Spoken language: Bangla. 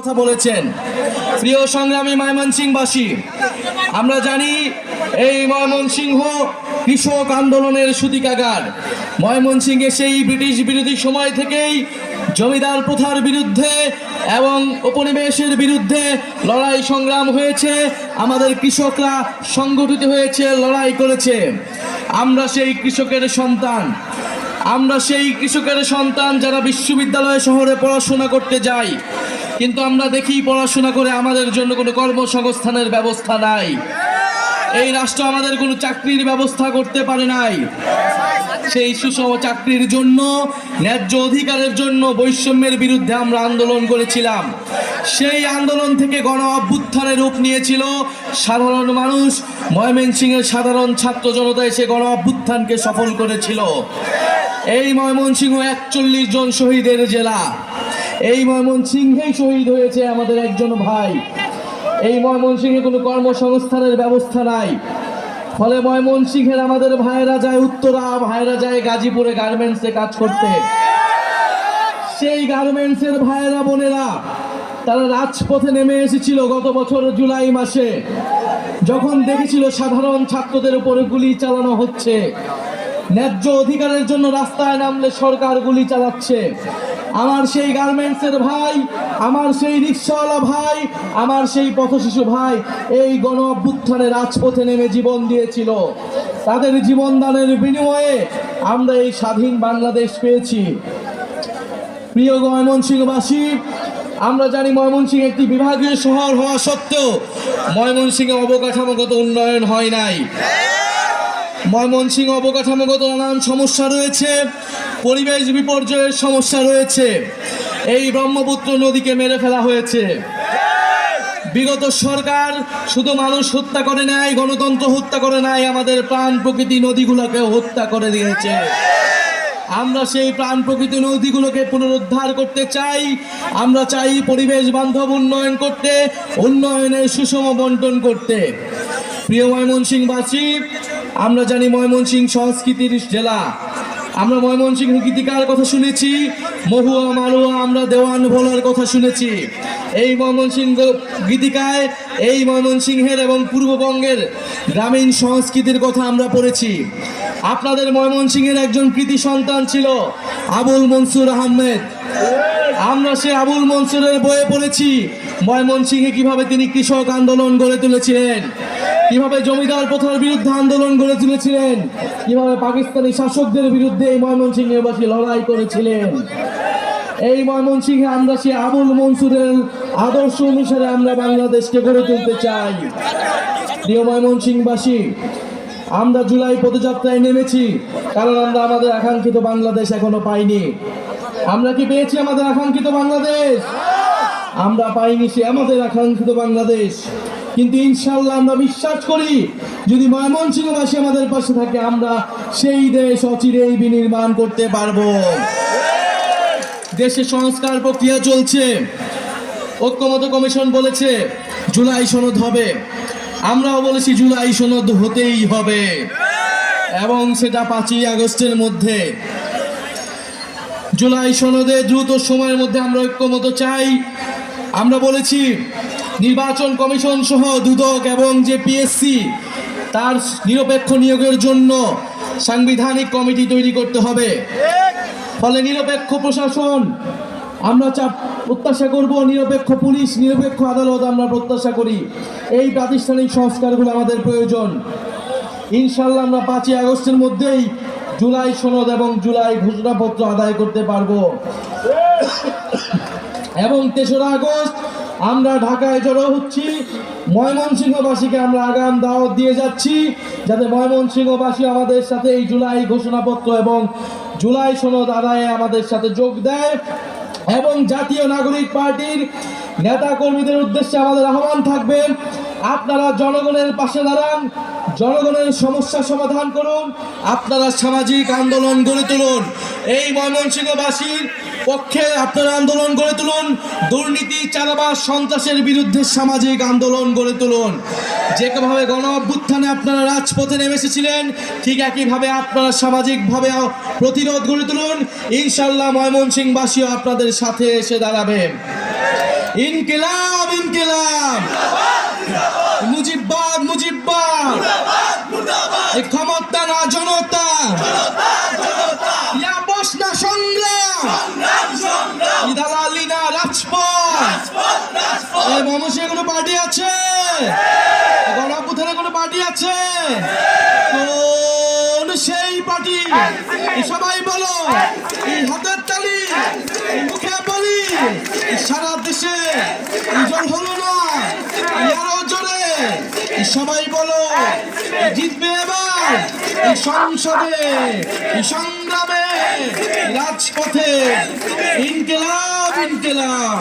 কথা বলেছেন। প্রিয় সংগ্রামী ময়মনসিংহবাসী, আমরা জানি এই ময়মনসিংহ কৃষক আন্দোলনের সূতিকাগার। ময়মনসিংহে সেই ব্রিটিশ বিরোধী সময় থেকেই জমিদার প্রথার বিরুদ্ধে এবং উপনিবেশের বিরুদ্ধে লড়াই সংগ্রাম হয়েছে। আমাদের কৃষকরা সংগঠিত হয়েছে, লড়াই করেছে। আমরা সেই কৃষকের সন্তান। আমরা সেই কৃষকের সন্তান যারা বিশ্ববিদ্যালয় শহরে পড়াশোনা করতে যাই কিন্তু আমরা দেখি পড়াশোনা করে আমাদের জন্য কোনো কর্মসংস্থানের ব্যবস্থা নাই। এই রাষ্ট্র আমাদের কোনো চাকরির ব্যবস্থা করতে পারে নাই। সেই সুষম চাকরির জন্য, ন্যায্য অধিকারের জন্য বৈষম্যের বিরুদ্ধে আমরা আন্দোলন করেছিলাম। সেই আন্দোলন থেকে গণ অভ্যুত্থানের রূপ নিয়েছিল। সাধারণ মানুষ, ময়মনসিংহের সাধারণ ছাত্র জনতা এসে গণ অভ্যুত্থানকে সফল করেছিল। এই ময়মনসিংহ একচল্লিশ জন শহীদের জেলা। এই ময়মনসিংহেই শহীদ হয়েছে আমাদের একজন ভাই। এই ময়মনসিংহে কোনো কর্মসংস্থানের ব্যবস্থা নাই। ফলে ময়মনসিংহের আমাদের ভাইয়েরা যায় উত্তরা, ভাইয়েরা যায় গাজীপুরে গার্মেন্টসে কাজ করতে। সেই গার্মেন্টসের ভাইয়েরা, বোনেরা, তারা রাজপথে নেমে এসেছিল গত বছর জুলাই মাসে। যখন দেখেছিল সাধারণ ছাত্রদের উপরে গুলি চালানো হচ্ছে, ন্যায্য অধিকারের জন্য রাস্তায় নামলে সরকার গুলি চালাচ্ছে। আমার সেই গার্মেন্টসের ভাই, আমার সেই রিক্সাওয়ালা ভাই, আমার সেই পথশিশু ভাই, এই গণ অভ্যুত্থানে রাজপথে নেমে জীবন দিয়েছিল। তাদের জীবনদানের বিনিময়ে আমরা এই স্বাধীন বাংলাদেশ পেয়েছি। প্রিয় ময়মনসিংহবাসী, আমরা জানি ময়মনসিংহ একটি বিভাগীয় শহর হওয়া সত্ত্বেও ময়মনসিংহে অবকাঠামোগত উন্নয়ন হয় নাই। ময়মনসিংহ অবকাঠামোগত নানান সমস্যা রয়েছে, পরিবেশ বিপর্যয়ের সমস্যা রয়েছে। এই ব্রহ্মপুত্র নদীকে মেরে ফেলা হয়েছে। বিগত সরকার শুধু মানুষ হত্যা করে নাই, গণতন্ত্র হত্যা করে নাই, আমাদের প্রাণ প্রকৃতি নদীগুলোকে হত্যা করে দিয়েছে। আমরা সেই প্রাণ প্রকৃতি নদীগুলোকে পুনরুদ্ধার করতে চাই। আমরা চাই পরিবেশ বান্ধব উন্নয়ন করতে, উন্নয়নের সুষম বন্টন করতে। প্রিয় ময়মনসিংহবাসী আমরা জানি ময়মনসিংহ সংস্কৃতির জেলা। আমরা ময়মনসিংহ গীতিকার কথা শুনেছি? মহুয়া, মালুয়া, আমরা দেওয়ান ভোলার কথা শুনেছি। এই ময়মনসিংহ গীতিকায়, এই ময়মনসিংহের এবং পূর্ববঙ্গের গ্রামীণ সংস্কৃতির কথা আমরা পড়েছি। আপনাদের ময়মনসিংহের একজন কৃতি সন্তান ছিল আবুল মনসুর আহমেদ। আমরা সে আবুল মনসুরের বইয়ে পড়েছি, ময়মনসিংহে কীভাবে তিনি কৃষক আন্দোলন গড়ে তুলেছিলেন। কীভাবে জমিদার প্রথার বিরুদ্ধে আন্দোলন গড়ে তুলেছিলেন? কীভাবে পাকিস্তানি শাসকদের বিরুদ্ধে এই ময়মনসিংহবাসী লড়াই করেছিলেন? এই ময়মনসিংহে আমরা সে আবুল মনসুরের আদর্শ অনুসারে আমরা বাংলাদেশকে গড়ে তুলতে চাই। প্রিয় ময়মনসিংহবাসী, আমরা জুলাই পদযাত্রায় নেমেছি, কারণ আমরা আমাদের আকাঙ্ক্ষিত বাংলাদেশ এখনও পাইনি। আমরা কি পেয়েছি আমাদের আকাঙ্ক্ষিত বাংলাদেশ? আমরা পাইনি সে আমাদের আকাঙ্ক্ষিত বাংলাদেশ। কিন্তু ইনশাল্লাহ আমরা বিশ্বাস করি, যদি ময়মনসিংহবাসী আমাদের পাশে থাকে, আমরা সেই দেশ অচিরেই বিনির্মাণ করতে পারব। দেশে সংস্কার প্রক্রিয়া চলছে। ঐক্যমত কমিশন বলেছে, জুলাই সনদ হবে। আমরাও বলেছি জুলাই সনদ হতেই হবে। এবং সেটা পাঁচই আগস্টের মধ্যে। জুলাই সনদে দ্রুত সময়ের মধ্যে আমরা ঐক্যমত চাই। আমরা বলেছি নির্বাচন কমিশন সহ দুদক এবং যে পিএসসি তার নিরপেক্ষ নিয়োগের জন্য সাংবিধানিক কমিটি তৈরি করতে হবে। ফলে নিরপেক্ষ প্রশাসন, আমরা চাপ প্রত্যাশা করব, নিরপেক্ষ পুলিশ, নিরপেক্ষ আদালত আমরা প্রত্যাশা করি। এই প্রাতিষ্ঠানিক সংস্কারগুলো আমাদের প্রয়োজন। ইনশাল্লাহ আমরা পাঁচই আগস্টের মধ্যেই জুলাই সনদ এবং জুলাই ঘোষণাপত্র আদায় করতে পারব। এবং তেসরা আগস্ট আমরা ঢাকায় জড়ো হচ্ছি। ময়মনসিংহবাসীকে আমরা আগাম দাওয়াত দিয়ে যাচ্ছি, যাতে ময়মনসিংহবাসী আমাদের সাথে এই জুলাই ঘোষণাপত্র এবং জুলাই সনদ আদায়ে আমাদের সাথে যোগ দেয় এবং জাতীয় নাগরিক পার্টির নেতা কর্মীদের উদ্দেশ্যে আমাদের আহ্বান থাকবে। আপনারা জনগণের পাশে দাঁড়ান, জনগণের সমস্যা সমাধান করুন, আপনারা সামাজিক আন্দোলন গড়ে তুলুন। এই ময়মনসিংহবাসীর পক্ষে আপনারা আন্দোলন গড়ে তুলুন, দুর্নীতি, চাঁদাবাজ, সন্ত্রাসের বিরুদ্ধে সামাজিক আন্দোলন গড়ে তুলুন। যেভাবে গণ অভ্যুত্থানে আপনারা রাজপথে নেমে এসেছিলেন, ঠিক একইভাবে আপনারা সামাজিকভাবে প্রতিরোধ গড়ে তুলুন। ইনশাল্লাহ ময়মনসিংহবাসীও আপনাদের সাথে এসে দাঁড়াবেন ইনকিলাব ইনকিলাব! মুজিববাদ মুজিব্বাদ! এই ক্ষমতা না জনতা! ইয়া বস না সংগ্রাম দালালি না রাজপথ! এই মানুষের কোনো পার্টি আছে? গণপুথানে কোনো পার্টি আছে? সবাই বলো হাতের তালি মুখে বলি সারা দেশে এই হলো না আরও জোরে সবাই বলো জিতবে এবার সংসদে সংগ্রামে রাজপথে ইনকেলাব ইনকেলাব।